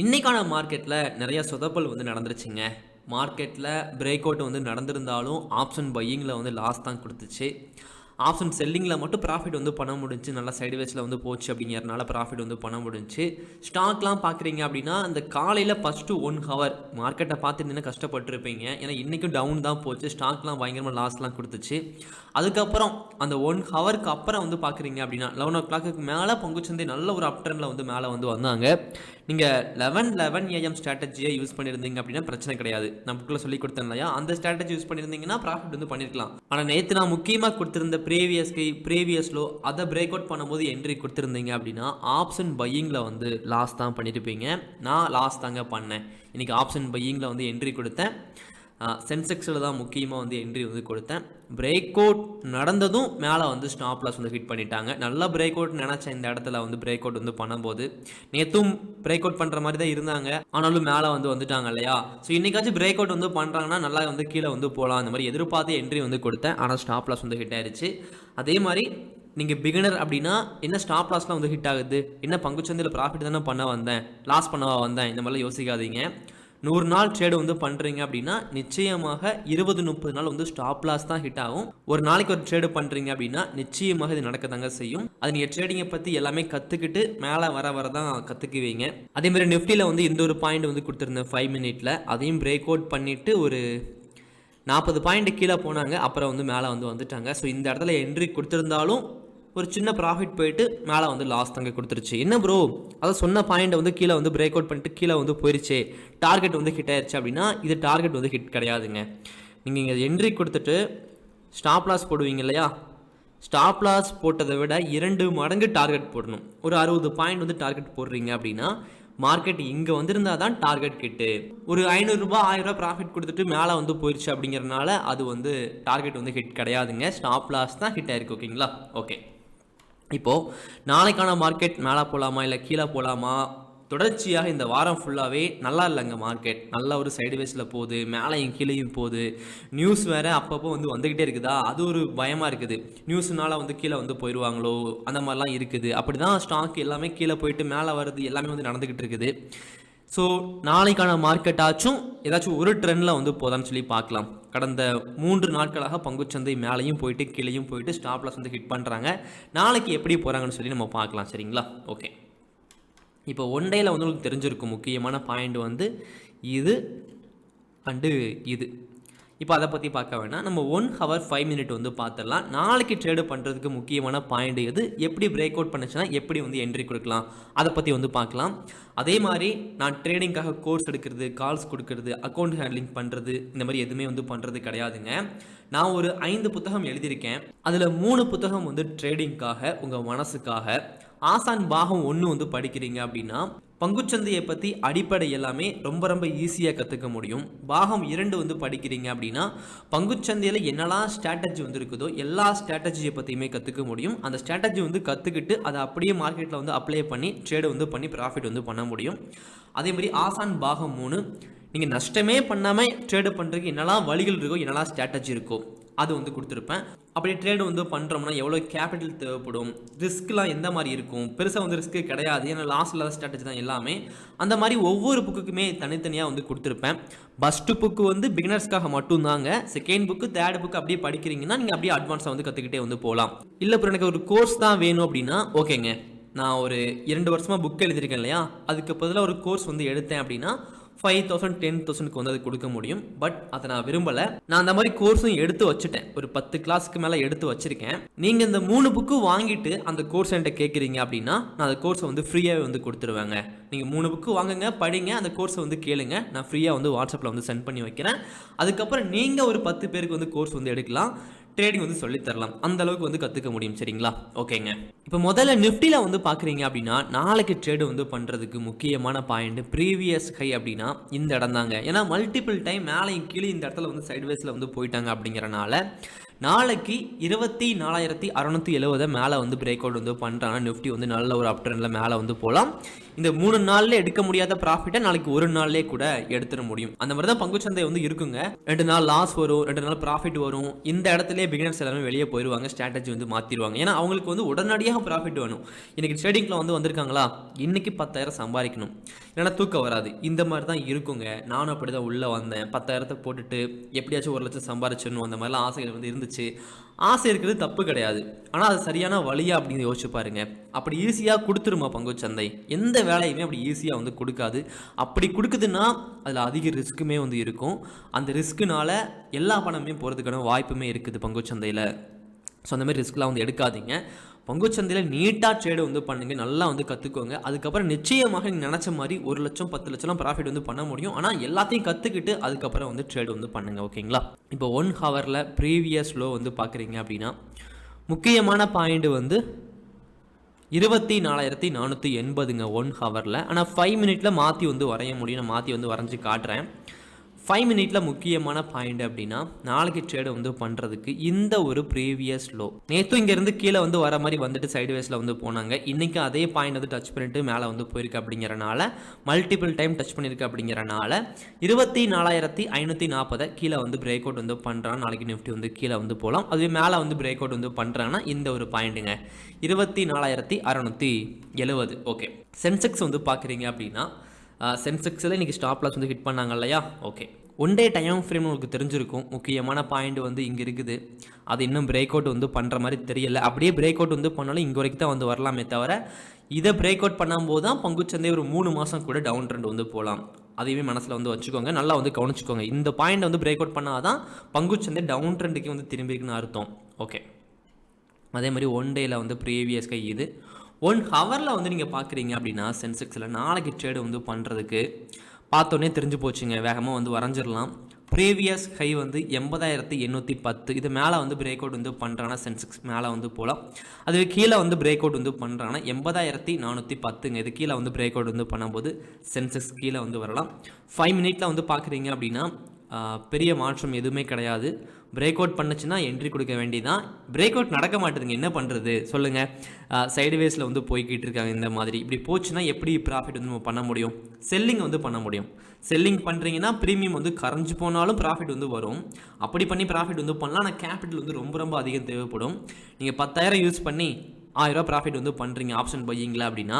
இன்றைக்கான மார்க்கெட்டில் நிறைய சொதப்பல் வந்து நடந்துருச்சுங்க. மார்க்கெட்டில் பிரேக் அவுட் வந்து நடந்திருந்தாலும் ஆப்ஷன் பையிங்கில் வந்து லாஸ் தான் கொடுத்துச்சு. ஆப்ஷன் செல்லிங்கில் மட்டும் ப்ராஃபிட் வந்து பண்ண முடிஞ்சு நல்லா சைடுவேஸில் வந்து போச்சு அப்படிங்கிறதுனால ப்ராஃபிட் வந்து பண்ண முடிஞ்சு. ஸ்டாக்லாம் பார்க்குறீங்க அப்படின்னா அந்த காலையில் ஃபஸ்ட்டு ஒன் ஹவர் மார்க்கெட்டை பார்த்துருந்தீங்கன்னா கஷ்டப்பட்டுருப்பீங்க. ஏன்னா இன்றைக்கும் டவுன் தான் போச்சு. ஸ்டாக்லாம் பயங்கரமாக லாஸ்லாம் கொடுத்துச்சு. அதுக்கப்புறம் அந்த ஒன் ஹவருக்கு அப்புறம் வந்து பார்க்குறீங்க அப்படின்னா லெவன் ஓ கிளாக்கு மேலே பங்குச்சந்தை நல்ல ஒரு அப் ட்ரெண்டில் வந்து மேலே வந்து வந்தாங்க. நீங்கள் லெவன் லெவன் ஏஎம் ஸ்ட்ராட்டஜியை யூஸ் பண்ணியிருந்தீங்க அப்படின்னா பிரச்சனை கிடையாது. நான் புக்கில் சொல்லி கொடுத்தேன் இல்லையா? அந்த ஸ்ட்ராட்டஜி யூஸ் பண்ணியிருந்தீங்கன்னா ப்ராஃபிட் வந்து பண்ணியிருக்கலாம் ஆனால் நேற்று நான் முக்கியமாக கொடுத்துருந்த ப்ரீவியஸ் ப்ரீவியஸ்லோ அதை பிரேக் அவுட் பண்ணும்போது என்ட்ரி கொடுத்துருந்தீங்க அப்படின்னா ஆப்ஷன் பையிங்கில் வந்து லாஸ் தான் பண்ணியிருப்பீங்க நான் லாஸ் தாங்க பண்ணேன். இன்றைக்கி ஆப்ஷன் பையிங்கில் வந்து என்ட்ரி கொடுத்தேன். சென்செக்ஸில் தான் முக்கியமாக வந்து என்ட்ரி வந்து கொடுத்தேன். பிரேக் அவுட் நடந்ததும் மேலே வந்து ஸ்டாப் லாஸ் வந்து ஹிட் பண்ணிட்டாங்க. நல்லா பிரேக் அவுட் நினச்சேன் இந்த இடத்துல வந்து பிரேக் அவுட் வந்து பண்ணும்போது நேற்றும் பிரேக் அவுட் பண்ணுற மாதிரி தான் இருந்தாங்க. ஆனாலும் மேலே வந்து வந்துட்டாங்க இல்லையா? ஸோ இன்றைக்காச்சும் பிரேக் அவுட் வந்து பண்ணுறாங்கன்னா நல்லா வந்து கீழே வந்து போகலாம் அந்த மாதிரி எதிர்பார்த்து என்ட்ரி வந்து கொடுத்தேன். ஆனால் ஸ்டாப் லாஸ் வந்து ஹிட் ஆயிடுச்சு அதே மாதிரி நீங்கள் பிகினர் அப்படின்னா என்ன ஸ்டாப் லாஸ்லாம் வந்து ஹிட் ஆகுது? என்ன பங்குச்சந்தையில் ப்ராஃபிட் தானே பண்ண வந்தேன்? லாஸ் பண்ணவா வந்தேன்? இந்த மாதிரிலாம் யோசிக்காதீங்க. நூறு நாள் ட்ரேடு வந்து பண்ணுறீங்க அப்படின்னா நிச்சயமாக இருபது முப்பது நாள் வந்து ஸ்டாப் லாஸ் தான் ஹிட் ஆகும். ஒரு நாளைக்கு ஒரு ட்ரேடு பண்ணுறீங்க அப்படின்னா நிச்சயமாக இது நடக்க தாங்க செய்யும். அது நீங்கள் ட்ரேடிங்கை பற்றி எல்லாமே கற்றுக்கிட்டு மேலே வர வர தான் கற்றுக்குவீங்க அதேமாதிரி நிஃப்டியில் வந்து இந்த ஒரு பாயிண்ட் வந்து கொடுத்துருந்தேன் ஃபைவ் மினிட்ல அதையும் பிரேக் அவுட் பண்ணிவிட்டு ஒரு நாற்பது பாயிண்ட் கீழே போனாங்க. அப்புறம் வந்து மேலே வந்து வந்துட்டாங்க. ஸோ இந்த இடத்துல என்ட்ரி கொடுத்துருந்தாலும் ஒரு சின்ன ப்ராஃபிட் போயிட்டு மேலே வந்து லாஸ் தங்க கொடுத்துருச்சு. என்ன ப்ரோ அதை சொன்ன பாயிண்ட்டை வந்து கீழே வந்து பிரேக் அவுட் பண்ணிட்டு கீழே வந்து போயிருச்சு. டார்கெட் வந்து ஹிட் ஆயிடுச்சு அப்படின்னா இது டார்கெட் வந்து ஹிட் கிடையாதுங்க. நீங்கள் இங்கே என்ட்ரி கொடுத்துட்டு ஸ்டாப் லாஸ் போடுவீங்க இல்லையா? ஸ்டாப் லாஸ் போட்டதை விட இரண்டு மடங்கு டார்கெட் போடணும். ஒரு அறுபது பாயிண்ட் வந்து டார்கெட் போடுறீங்க அப்படின்னா மார்க்கெட் இங்கே வந்திருந்தா தான் டார்கெட் கிட்டு ஒரு ஐநூறுரூபா ஆயிரரூபா ப்ராஃபிட் கொடுத்துட்டு மேலே வந்து போயிடுச்சு அப்படிங்கிறனால அது வந்து டார்கெட் வந்து ஹிட் கிடையாதுங்க. ஸ்டாப் லாஸ் தான் ஹிட் ஆயிருக்கு ஓகேங்களா ஓகே இப்போது நாளைக்கான மார்க்கெட் மேலே போகலாமா இல்லை கீழே போகலாமா தொடர்ச்சியாக இந்த வாரம் ஃபுல்லாகவே நல்லா இல்லைங்க மார்க்கெட் நல்ல ஒரு சைடுவேஸில் போகுது மேலேயும் கீழேயும் போகுது. நியூஸ் வேறு அப்பப்போ வந்து வந்துக்கிட்டே இருக்குதா? அது ஒரு பயமாக இருக்குது. நியூஸ்னால வந்து கீழே வந்து போயிடுவாங்களோ அந்த மாதிரிலாம் இருக்குது. அப்படி தான் ஸ்டாக் எல்லாமே கீழே போயிட்டு மேலே வருது எல்லாமே வந்து நடந்துக்கிட்டு இருக்குது. ஸோ நாளைக்கான மார்க்கெட்டாச்சும் ஏதாச்சும் ஒரு ட்ரெண்டில் வந்து போதான்னு சொல்லி பார்க்கலாம். கடந்த மூன்று நாட்களாக பங்குச்சந்தை மேலேயும் போயிட்டு கீழேயும் போயிட்டு ஸ்டாப்லாஸ் வந்து ஹிட் பண்ணுறாங்க நாளைக்கு எப்படி போகிறாங்கன்னு சொல்லி நம்ம பார்க்கலாம் சரிங்களா? ஓகே இப்போ ஒன் டேயில் வந்து உங்களுக்கு தெரிஞ்சிருக்கும் முக்கியமான பாயிண்ட் வந்து இது அண்டு இது. இப்போ அதை பற்றி பார்க்க வேணாம் நம்ம ஒன் ஹவர் ஃபைவ் மினிட் வந்து பார்த்துடலாம். நாளைக்கு ட்ரேடு பண்ணுறதுக்கு முக்கியமான பாயிண்ட் எது? எப்படி பிரேக் அவுட் பண்ணுச்சுன்னா எப்படி வந்து என்ட்ரி கொடுக்கலாம்? அதை பற்றி வந்து பார்க்கலாம். அதே மாதிரி நான் ட்ரேடிங்காக கோர்ஸ் எடுக்கிறது கால்ஸ் கொடுக்கறது அக்கௌண்ட் ஹேண்ட்லிங் பண்ணுறது இந்த மாதிரி எதுவுமே வந்து பண்ணுறது கிடையாதுங்க. நான் ஒரு ஐந்து புத்தகம் எழுதியிருக்கேன். அதில் மூணு புத்தகம் வந்து ட்ரேடிங்காக உங்கள் மனசுக்காக. ஆசான் பாகம் ஒன்று வந்து படிக்கிறீங்க அப்படின்னா பங்குச்சந்தையை பற்றி அடிப்படை எல்லாமே ரொம்ப ரொம்ப ஈஸியாக கற்றுக்க முடியும். பாகம் இரண்டு வந்து படிக்கிறீங்க அப்படின்னா பங்குச்சந்தையில் என்னெல்லாம் ஸ்ட்ராட்டஜி வந்து இருக்குதோ எல்லா ஸ்ட்ராட்டஜியை பற்றியுமே கற்றுக்க முடியும். அந்த ஸ்ட்ராட்டஜி வந்து கற்றுக்கிட்டு அதை அப்படியே மார்க்கெட்டில் வந்து அப்ளை பண்ணி ட்ரேடு வந்து பண்ணி ப்ராஃபிட் வந்து பண்ண முடியும். அதே மாதிரி ஆசான் பாகம் மூணு நீங்கள் நஷ்டமே பண்ணாமல் ட்ரேடு பண்ணுறதுக்கு என்னெல்லாம் வழிகள் இருக்கோ என்னெல்லாம் ஸ்ட்ராட்டஜி இருக்கோ அது வந்து கொடுத்துருப்பேன். அப்படி ட்ரேடு வந்து பண்ணுறோம்னா எவ்வளோ கேபிட்டல் தேவைப்படும்? ரிஸ்க்லாம் எந்த மாதிரி இருக்கும்? பெருசாக வந்து ரிஸ்க்கு கிடையாது. ஏன்னா லாஸ் இல்லாத ஸ்ட்ராட்டஜி தான் எல்லாமே. அந்த மாதிரி ஒவ்வொரு புக்குக்குமே தனித்தனியாக வந்து கொடுத்துருப்பேன். ஃபஸ்ட்டு புக்கு வந்து பிகினர்ஸ்க்காக மட்டும்தாங்க. செகண்ட் புக்கு தேர்ட் புக்கு அப்படியே படிக்கிறீங்கன்னா நீங்கள் அப்படியே அட்வான்ஸாக வந்து கற்றுக்கிட்டே வந்து போகலாம். இல்லை இப்போ எனக்கு ஒரு கோர்ஸ் தான் வேணும் அப்படின்னா ஓகேங்க. நான் ஒரு இரண்டு வருஷமாக புக் எழுதியிருக்கேன் இல்லையா? அதுக்கு பதிலாக ஒரு கோர்ஸ் வந்து எடுத்தேன் அப்படின்னா ஃபைவ் தௌசண்ட் டென் தௌசண்ட்க்கு வந்து அது கொடுக்க முடியும். பட் அதை நான் விரும்பலை. நான் அந்த மாதிரி கோர்ஸும் எடுத்து வச்சுட்டேன். ஒரு பத்து கிளாஸ்க்கு மேலே எடுத்து வச்சிருக்கேன். நீங்கள் இந்த மூணு புக்கு வாங்கிட்டு அந்த கோர்ஸ் என்கிட்ட கேட்குறீங்க அப்படின்னா நான் அந்த கோர்ஸை வந்து ஃப்ரீயாகவே வந்து கொடுத்துருவேங்க. நீங்கள் மூணு புக்கு வாங்குங்க படிங்க அந்த கோர்ஸை வந்து கேளுங்க. நான் ஃப்ரீயாக வந்து வாட்ஸ்அப்பில் வந்து சென்ட் பண்ணி வைக்கிறேன். அதுக்கப்புறம் நீங்கள் ஒரு பத்து பேருக்கு வந்து கோர்ஸ் வந்து எடுக்கலாம். ட்ரேடிங் வந்து சொல்லித் தரலாம் அந்த அளவுக்கு வந்து கற்றுக்க முடியும் சரிங்களா? ஓகேங்க. இப்போ முதல்ல நிஃப்டியில் வந்து பார்க்குறீங்க அப்படின்னா நாளைக்கு ட்ரேடு வந்து பண்ணுறதுக்கு முக்கியமான பாயிண்ட் ப்ரீவியஸ் ஹை அப்படின்னா இந்த இடம் தாங்க. ஏன்னா மல்டிபிள் டைம் மேலேயும் கீழே இந்த இடத்துல வந்து சைட்வேஸில் வந்து போயிட்டாங்க அப்படிங்கிறனால நாளைக்கு இருபத்தி நாலாயிரத்தி அறநூற்றி எழுபதை மேலே வந்து பிரேக் அவுட் வந்து பண்ணுறாங்க நிஃப்டி வந்து நல்ல ஒரு அப் ட்ரெண்டில் மேலே வந்து போகலாம் இந்த மூணு நாள்ல எடுக்க முடியாத ப்ராஃபிட்டை நாளைக்கு ஒரு நாள்லேயே கூட எடுத்துட முடியும். அந்த மாதிரி தான் பங்குச்சந்தை வந்து இருக்குங்க. ரெண்டு நாள் லாஸ் வரும் ரெண்டு நாள் ப்ராஃபிட் வரும். இந்த இடத்துலயே பிகினர்ஸ் எல்லாமே வெளியே போயிடுவாங்க ஸ்ட்ராட்டஜி வந்து மாற்றிடுவாங்க ஏன்னா அவங்களுக்கு வந்து உடனடியாக ப்ராஃபிட் வேணும். இன்னைக்கு ட்ரேடிங்கில் வந்து வந்திருக்காங்களா? இன்னைக்கு பத்தாயிரம் சம்பாதிக்கணும். இல்லைன்னா தூக்கம் வராது. இந்த மாதிரி தான் இருக்குங்க. நானும் அப்படி தான் உள்ளே வந்தேன். பத்தாயிரத்தை போட்டுட்டு எப்படியாச்சும் ஒரு லட்சம் சம்பாரிச்சிடணும் அந்த மாதிரிலாம் ஆசைகள் வந்து இருந்துச்சு. ஆசை இருக்கிறது தப்பு கிடையாது. ஆனால் அது சரியான வழியா அப்படின்னு யோசிச்சு பாருங்க. அப்படி ஈஸியாக கொடுத்துருமா பங்கு சந்தை எந்த வேலையுமே அப்படி ஈஸியாக வந்து கொடுக்காது. அப்படி கொடுக்குதுன்னா அதில் அதிக ரிஸ்க்குமே வந்து இருக்கும். அந்த ரிஸ்க்குனால எல்லா பணமே போகிறதுக்கான வாய்ப்புமே இருக்குது பங்குச்சந்தையில். ஸோ அந்த மாதிரி ரிஸ்க்லாம் வந்து எடுக்காதீங்க. பங்குச்சந்தையில் நீட்டாக ட்ரேடு வந்து பண்ணுங்கள் நல்லா வந்து கற்றுக்கோங்க அதுக்கப்புறம் நிச்சயமாக நீங்கள் நினச்ச மாதிரி ஒரு லட்சம் பத்து லட்சம்லாம் ப்ராஃபிட் வந்து பண்ண முடியும். ஆனால் எல்லாத்தையும் கற்றுக்கிட்டு அதுக்கப்புறம் வந்து ட்ரேடு வந்து பண்ணுங்க ஓகேங்களா இப்போ ஒன் ஹவரில் ப்ரீவியஸ் லோ வந்து பார்க்குறீங்க அப்படின்னா முக்கியமான பாயிண்ட் வந்து இருபத்தி நாலாயிரத்தி நானூற்றி எண்பதுங்க ஒன் ஹவரில் ஆனால் ஃபைவ் மினிட்டில் மாற்றி வந்து வரைய முடியும். நான் மாற்றி வந்து வரைஞ்சி காட்டுறேன். ஃபைவ் மினிட்டில் முக்கியமான பாயிண்ட் அப்படின்னா நாளைக்கு ட்ரேடு வந்து பண்ணுறதுக்கு இந்த ஒரு ப்ரீவியஸ் லோ நேற்றும் இங்கேருந்து கீழே வந்து வர மாதிரி வந்துட்டு சைடு வேஸில் வந்து போனாங்க. இன்றைக்கி அதே பாயிண்ட் வந்து டச் பண்ணிட்டு மேலே வந்து போயிருக்கு அப்படிங்கிறனால மல்டிபிள் டைம் டச் பண்ணியிருக்கு அப்படிங்கிறனால இருபத்தி நாலாயிரத்தி ஐநூற்றி நாற்பதை கீழே வந்து பிரேக் அவுட் வந்து பண்ணுறான் நாளைக்கு நிஃப்டி வந்து கீழே வந்து போகலாம் அதுவே மேலே வந்து பிரேக் அவுட் வந்து பண்ணுறாங்கன்னா இந்த ஒரு பாயிண்ட்டுங்க இருபத்தி நாலாயிரத்தி அறநூற்றி எழுபது. ஓகே சென்செக்ஸ் வந்து பார்க்குறீங்க அப்படின்னா சென்செக்ஸில் இன்றைக்கி ஸ்டாப் லாஸ் வந்து ஹிட் பண்ணாங்க இல்லையா? Okay one day time frame உங்களுக்கு தெரிஞ்சிருக்கும். முக்கியமான பாயிண்ட் வந்து இங்கே இருக்குது. அது இன்னும் பிரேக் அவுட் வந்து பண்ணுற மாதிரி தெரியல. அப்படியே பிரேக் அவுட் வந்து பண்ணாலும் இங்கே வரைக்கும் தான் வந்து வரலாமே தவிர இதை பிரேக் அவுட் பண்ணும்போது தான் பங்குச்சந்தை ஒரு மூணு மாதம் கூட டவுன் ட்ரெண்ட் வந்து போகலாம் அதையுமே மனசில் வந்து வச்சுக்கோங்க. நல்லா வந்து கவனிச்சுக்கோங்க. இந்த பாயிண்ட் வந்து பிரேக் அவுட் பண்ணால் தான் பங்குச்சந்தை டவுன் ட்ரெண்டுக்கு வந்து திரும்பியிருக்குன்னு அர்த்தம். ஓகே அதே மாதிரி ஒன் டேயில் வந்து ப்ரீவியஸ் கை இது. ஒன் ஹவரில் வந்து நீங்கள் பார்க்குறீங்க அப்படின்னா சென்செக்ஸில் நாளைக்கு ட்ரேடு வந்து பண்ணுறதுக்கு பார்த்தோன்னே தெரிஞ்சு போச்சுங்க. வேகமாக வந்து வரைஞ்சிடலாம் ப்ரீவியஸ் ஹை வந்து எண்பதாயிரத்தி எண்ணூற்றி பத்து. இது மேலே வந்து பிரேக் அவுட் வந்து பண்ணுறாங்கன்னா சென்செக்ஸ் மேலே வந்து போகலாம் அதுவே கீழே வந்து பிரேக் அவுட் வந்து பண்ணுறாங்கன்னா எண்பதாயிரத்தி நானூற்றி பத்துங்க. இது கீழே வந்து பிரேக் அவுட் வந்து பண்ணும்போது சென்செக்ஸ் கீழே வந்து வரலாம். ஃபைவ் மினிட்ல வந்து பார்க்குறீங்க அப்படின்னா பெரிய மாற்றம் எதுவுமே கிடையாது. பிரேக் அவுட் பண்ணுச்சுன்னா என்ட்ரி கொடுக்க வேண்டியதான் பிரேக் அவுட் நடக்க மாட்டேதுங்க. என்ன பண்ணுறது சொல்லுங்கள் சைடுவேஸில் வந்து போய்கிட்டு இருக்காங்க இந்த மாதிரி. இப்படி போச்சுன்னா எப்படி ப்ராஃபிட் வந்து நம்ம பண்ண முடியும்? செல்லிங் வந்து பண்ண முடியும். செல்லிங் பண்ணுறீங்கன்னா ப்ரீமியம் வந்து கரைஞ்சு போனாலும் ப்ராஃபிட் வந்து வரும். அப்படி பண்ணி ப்ராஃபிட் வந்து பண்ணலாம். ஆனால் கேபிட்டல் வந்து ரொம்ப ரொம்ப அதிகம் தேவைப்படும். நீங்கள் பத்தாயிரம் யூஸ் பண்ணி ஆயிரம் ப்ராஃபிட் வந்து பண்ணுறீங்க ஆப்ஷன் பையிங்களா அப்படின்னா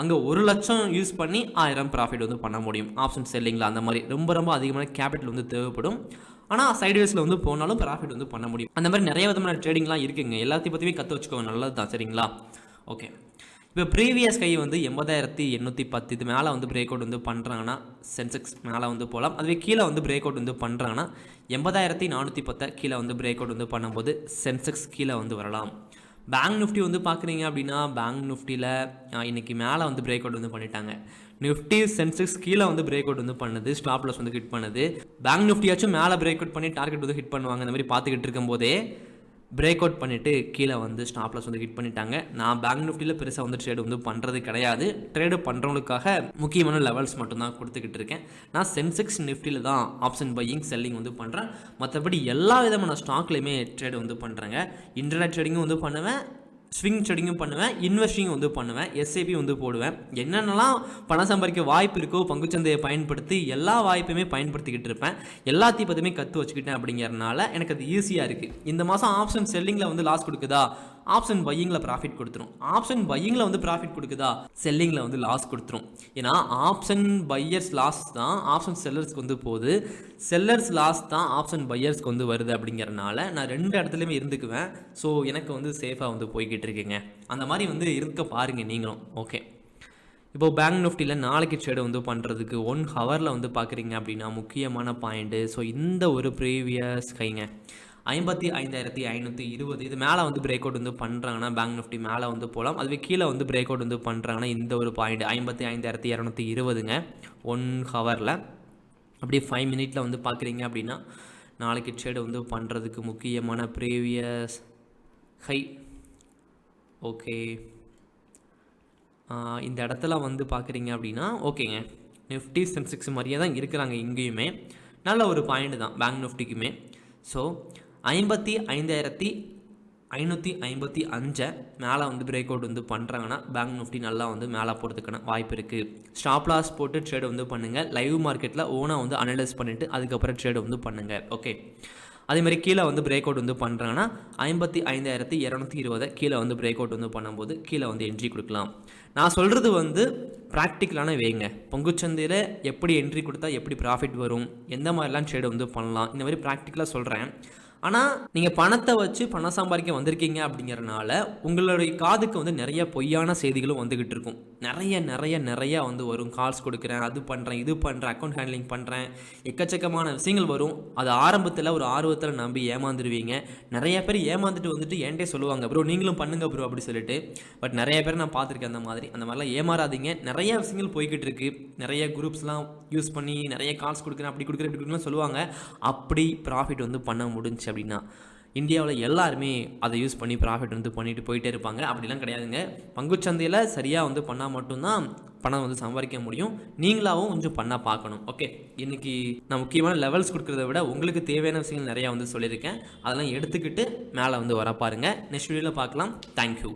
அங்கே ஒரு லட்சம் யூஸ் பண்ணி ஆயிரம் ப்ராஃபிட் வந்து பண்ண முடியும். ஆப்ஷன் செல்லிங்கில் அந்த மாதிரி ரொம்ப ரொம்ப அதிகமான கேபிட்டல் வந்து தேவைப்படும். ஆனால் சைடுவேஸில் வந்து போனாலும் ப்ராஃபிட் வந்து பண்ண முடியும். அந்த மாதிரி நிறைய விதமான ட்ரேடிங்லாம் இருக்குங்க. எல்லாத்தையும் பற்றியுமே கற்று வச்சுக்கோங்க. நல்லது தான் சரிங்களா? ஓகே இப்போ ப்ரீவியஸ் கை வந்து எண்பதாயிரத்தி எண்ணூற்றி பத்து. இது மேலே வந்து பிரேக் அவுட் வந்து பண்ணுறாங்கன்னா சென்செக்ஸ் மேலே வந்து போகலாம் அதுவே கீழே வந்து பிரேக் அவுட் வந்து பண்ணுறாங்கன்னா எண்பதாயிரத்தி நானூற்றி பத்தை கீழே வந்து பிரேக் அவுட் வந்து பண்ணும்போது சென்செக்ஸ் கீழே வந்து வரலாம். பேங்க் நிஃப்டி வந்து பார்க்குறீங்க அப்படின்னா பேங்க் நிஃப்டியில் இன்றைக்கி மேலே வந்து பிரேக் அவுட் வந்து பண்ணிட்டாங்க. நிஃப்டி சென்செக்ஸ் கீழே வந்து பிரேக் அவுட் வந்து பண்ணுது ஸ்டாப்லஸ் வந்து ஹிட் பண்ணுது. பேங்க் நிஃப்டியாச்சும் மேலே பிரேக் அவுட் பண்ணி டார்கெட் வந்து ஹிட் பண்ணுவாங்க இந்த மாதிரி பார்த்துக்கிட்டு இருக்கும்போதே பிரேக் அவுட் பண்ணிவிட்டு கீழே வந்து ஸ்டாப் லாஸ் வந்து ஹிட் பண்ணிட்டாங்க. நான் பேங்க் நிஃப்டியில் பெருசாக வந்து ட்ரேடு வந்து பண்ணுறது கிடையாது. ட்ரேடு பண்ணுறவங்களுக்காக முக்கியமான லெவல்ஸ் மட்டும்தான் கொடுத்துக்கிட்டு இருக்கேன். நான் சென்செக்ஸ் நிஃப்டியில் தான் ஆப்ஷன் பையிங் செல்லிங் வந்து பண்ணுறேன் மற்றபடி எல்லா விதமான ஸ்டாக்லையுமே ட்ரேடு வந்து பண்ணுறேங்க இன்டர்நெட் ட்ரேடிங்கும் வந்து பண்ணுவேன். ஸ்விங் ட்ரேடிங்கும் பண்ணுவேன் இன்வெஸ்டிங் வந்து பண்ணுவேன் எஸ்ஐபி வந்து போடுவேன். என்னென்னலாம் பணம் சம்பாதிக்க வாய்ப்பு இருக்கோ பங்குச்சந்தையை பயன்படுத்தி எல்லா வாய்ப்பையுமே பயன்படுத்திக்கிட்டு இருப்பேன். எல்லாத்தையும் பற்றியுமே கற்று வச்சுக்கிட்டேன் அப்படிங்கிறனால எனக்கு அது ஈஸியாக இருக்குது இந்த மாதம் ஆப்ஷன் செல்லிங்கில் வந்து லாஸ் கொடுக்குதா? ஆப்ஷன் பையிங்கில் ப்ராஃபிட் கொடுத்துரும். ஆப்ஷன் பையிங்கில் வந்து ப்ராஃபிட் கொடுக்குதா? செல்லிங்கில் வந்து லாஸ் கொடுத்துரும். ஏன்னா ஆப்ஷன் பையர்ஸ் லாஸ் தான் ஆப்ஷன் செல்லர்ஸ்க்கு வந்து போகுது. செல்லர்ஸ் லாஸ் தான் ஆப்ஷன் பையர்ஸ்க்கு வந்து வருது அப்படிங்கிறனால நான் ரெண்டு இடத்துலையுமே இருந்துக்குவேன். ஸோ எனக்கு வந்து சேஃபாக வந்து போய்கிட்டு இருக்குங்க. அந்த மாதிரி வந்து இருக்க பாருங்கள் நீங்களும். ஓகே இப்போ பேங்க் நிஃப்டியில் நாளைக்கு ட்ரேடு வந்து பண்ணுறதுக்கு ஒன் ஹவரில் வந்து பார்க்குறீங்க அப்படின்னா முக்கியமான பாயிண்ட்டு ஸோ இந்த ஒரு ப்ரீவியஸ் கைங்க. ஐம்பத்தி ஐந்தாயிரத்தி ஐநூற்றி இருபது. இது மேலே வந்து பிரேக் அவுட் வந்து பண்ணுறாங்கன்னா பேங்க் நிஃப்டி மேலே வந்து போகலாம் அதுவே கீழே வந்து பிரேக் அவுட் வந்து பண்ணுறாங்கன்னா இந்த ஒரு பாயிண்ட் ஐம்பத்தி ஐந்தாயிரத்தி இரநூத்தி இருபதுங்க. ஒன் ஹவரில் அப்படியே ஃபைவ் மினிட்ல வந்து பார்க்குறீங்க அப்படின்னா நாளைக்கு ட்ரேடு வந்து பண்ணுறதுக்கு முக்கியமான ப்ரீவியஸ் ஹை ஓகே இந்த இடத்துல வந்து பார்க்குறீங்க அப்படின்னா ஓகேங்க. நிஃப்டி சென்செக்ஸ் மாதிரியே தான் இருக்கிறாங்க இங்கேயுமே. நல்ல ஒரு பாயிண்ட் தான் பேங்க் நிஃப்டிக்குமே ஸோ ஐம்பத்தி ஐந்தாயிரத்தி ஐநூற்றி ஐம்பத்தி அஞ்சை மேலே வந்து பிரேக் அவுட் வந்து பண்ணுறாங்கன்னா பேங்க் நிஃப்டி நல்லா வந்து மேலே போகிறதுக்கான வாய்ப்பு இருக்குது ஸ்டாப் லாஸ் போட்டு ட்ரேடு வந்து பண்ணுங்கள் லைவ் மார்க்கெட்டில் ஓனாக வந்து அனலைஸ் பண்ணிவிட்டு அதுக்கப்புறம் ட்ரேடு வந்து பண்ணுங்கள் ஓகே அதேமாதிரி கீழே வந்து பிரேக் அவுட் வந்து பண்ணுறாங்கன்னா ஐம்பத்தி ஐந்தாயிரத்தி இரநூத்தி இருபதை கீழே வந்து பிரேக் அவுட் வந்து பண்ணும்போது கீழே வந்து என்ட்ரி கொடுக்கலாம். நான் சொல்கிறது வந்து ப்ராக்டிக்கலான வேங்க பொங்குச்சந்தையில் எப்படி என்ட்ரி கொடுத்தா எப்படி ப்ராஃபிட் வரும்? எந்த மாதிரிலாம் ட்ரேடு வந்து பண்ணலாம்? இந்த மாதிரி ப்ராக்டிக்கலாக சொல்கிறேன் ஆனால் நீங்கள் பணத்தை வச்சு பணம் சம்பாதிக்க வந்திருக்கீங்க அப்படிங்கிறனால உங்களுடைய காதுக்கு வந்து நிறைய பொய்யான செய்திகளும் வந்துக்கிட்டு இருக்கும். நிறைய நிறைய நிறைய வந்து வரும். கால்ஸ் கொடுக்குறேன் அது பண்ணுறேன் இது பண்ணுறேன் அக்கௌண்ட் ஹேண்ட்லிங் பண்ணுறேன் எக்கச்சக்கமான விஷயங்கள் வரும். அது ஆரம்பத்தில் ஒரு ஆர்வத்தில் நம்பி ஏமாந்துருவீங்க. நிறைய பேர் ஏமாந்துட்டு வந்துட்டு என்கிட்டே சொல்லுவாங்க ப்ரோ நீங்களும் பண்ணுங்க ப்ரோ அப்படி சொல்லிட்டு. பட் நிறைய பேர் நான் பார்த்துருக்கேன் அந்த மாதிரி. அந்த மாதிரிலாம் ஏமாறாதீங்க. நிறைய விஷயங்கள் போய்கிட்டு இருக்கு. நிறைய குரூப்ஸ்லாம் யூஸ் பண்ணி நிறைய கால்ஸ் கொடுக்குறேன் அப்படி கொடுக்குறேன் இப்படி கொடுக்குறேன் சொல்லுவாங்க. அப்படி ப்ராஃபிட் வந்து பண்ண முடிஞ்சு அப்படின்னா இந்தியாவில் எல்லாருமே அதை யூஸ் பண்ணி ப்ராஃபிட் வந்து பண்ணிட்டு போயிட்டே இருப்பாங்க. அப்படிலாம் கிடையாதுங்க. பங்குச்சந்தையில் சரியாக வந்து பண்ணால் மட்டும்தான் பணம் வந்து சம்பாதிக்க முடியும். நீங்களாவும் கொஞ்சம் பண்ணால் பார்க்கணும். ஓகே இன்னைக்கு நான் முக்கியமான லெவல்ஸ் கொடுக்குறத விட உங்களுக்கு தேவையான விஷயங்கள் நிறையா வந்து சொல்லியிருக்கேன். அதெல்லாம் எடுத்துக்கிட்டு மேலே வந்து வர பாருங்கள் நெக்ஸ்ட் வீடியோவில் பார்க்கலாம். தேங்க்யூ